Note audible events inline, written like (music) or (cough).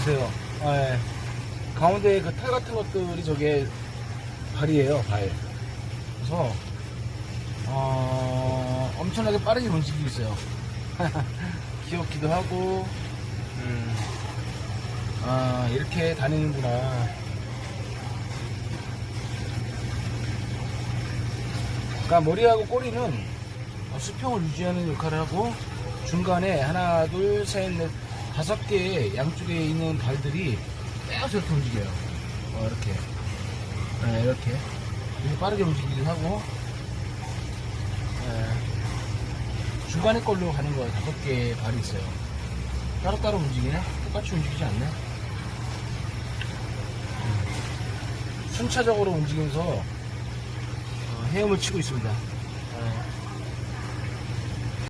보세요. 예. 가운데 그 털 같은 것들이 저게 발이에요, 발. 그래서, 어, 엄청나게 빠르게 움직이고 있어요. (laughs) 귀엽기도 하고, 음, 아, 이렇게 다니는구나. 그러니까 머리하고 꼬리는 어, 수평을 유지하는 역할을 하고 중간에 하나, 둘, 셋, 넷, 다섯 개의 양쪽에 있는 발들이 계속 이렇게 움직여요. 어, 이렇게. 네, 이렇게. 이렇게 빠르게 움직이기도 하고, 네. 중간에 걸로 가는 거예요. 다섯 개의 발이 있어요. 따로따로 움직이네? 똑같이 움직이지 않네? 음. 순차적으로 움직이면서 어, 헤엄을 치고 있습니다. 어.